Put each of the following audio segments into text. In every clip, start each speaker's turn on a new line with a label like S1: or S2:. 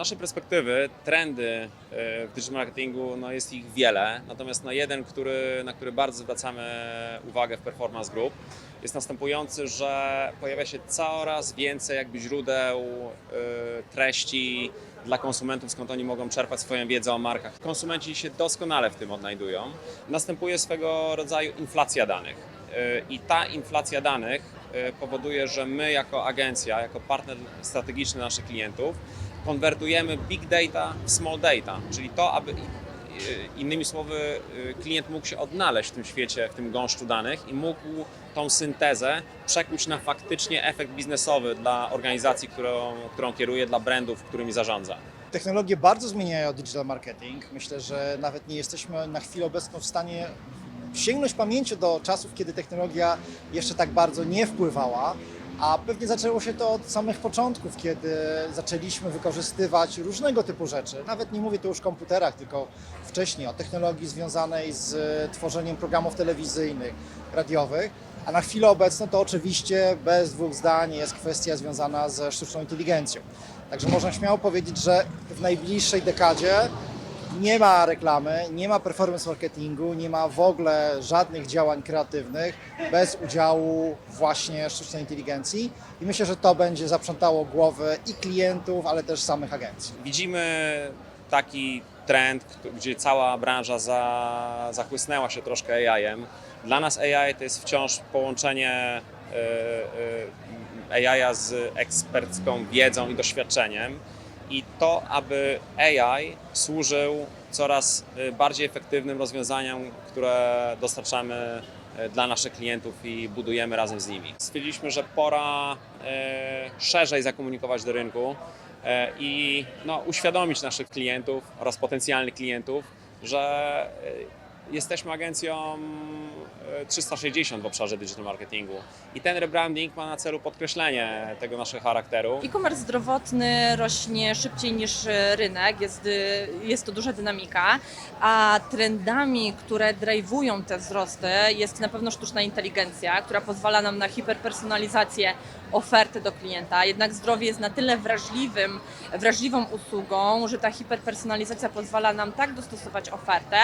S1: naszej perspektywy trendy e, w digital marketingu no jest ich wiele, natomiast no jeden, który, na który bardzo zwracamy uwagę w Performance Group jest następujący, że pojawia się coraz więcej jakby źródeł e, treści dla konsumentów, skąd oni mogą czerpać swoją wiedzę o markach. Konsumenci się doskonale w tym odnajdują. Następuje swego rodzaju inflacja danych. E, I ta inflacja danych powoduje, że my jako agencja, jako partner strategiczny naszych klientów, konwertujemy big data w small data, czyli to, aby i- innymi słowy y, klient mógł się odnaleźć w tym świecie, w tym gąszczu danych i mógł tą syntezę przekuć na faktycznie efekt biznesowy dla organizacji, którą, którą kieruje, dla brandów, którymi zarządza.
S2: Technologie bardzo zmieniają digital marketing. Myślę, że nawet nie jesteśmy na chwilę obecną w stanie sięgnąć pamięcią do czasów, kiedy technologia jeszcze tak bardzo nie wpływała. A pewnie zaczęło się to od samych początków, kiedy zaczęliśmy wykorzystywać różnego typu rzeczy. Nawet nie mówię tu już o komputerach, tylko wcześniej o technologii związanej z tworzeniem programów telewizyjnych, radiowych. A na chwilę obecną to oczywiście bez dwóch zdań jest kwestia związana ze sztuczną inteligencją. Także można śmiało powiedzieć, że w najbliższej dekadzie nie ma reklamy, nie ma performance marketingu, nie ma w ogóle żadnych działań kreatywnych bez udziału właśnie sztucznej inteligencji i myślę, że to będzie zaprzątało głowy i klientów, ale też samych agencji.
S1: Widzimy taki trend, gdzie cała branża za, zachłysnęła się troszkę AI-em. Dla nas AI to jest wciąż połączenie y, y, AI z ekspercką wiedzą i doświadczeniem i to, aby AI służył coraz y, bardziej efektywnym rozwiązaniom, które dostarczamy y, dla naszych klientów i budujemy razem z nimi. Stwierdziliśmy, że pora y, szerzej zakomunikować do rynku i no, uświadomić naszych klientów oraz potencjalnych klientów, że jesteśmy agencją e, 360 w obszarze digital marketingu i ten rebranding ma na celu podkreślenie tego naszego charakteru.
S3: E-commerce zdrowotny rośnie szybciej niż e, rynek, jest, y, jest to duża dynamika, a trendami, które drive'ują te wzrosty jest na pewno sztuczna inteligencja, która pozwala nam na hiperpersonalizację oferty do klienta. Jednak zdrowie jest na tyle wrażliwym, wrażliwą usługą, że ta hiperpersonalizacja pozwala nam tak dostosować ofertę,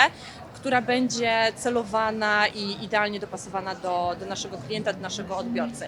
S3: która będzie celowana i idealnie dopasowana do, do naszego klienta, do naszego odbiorcy.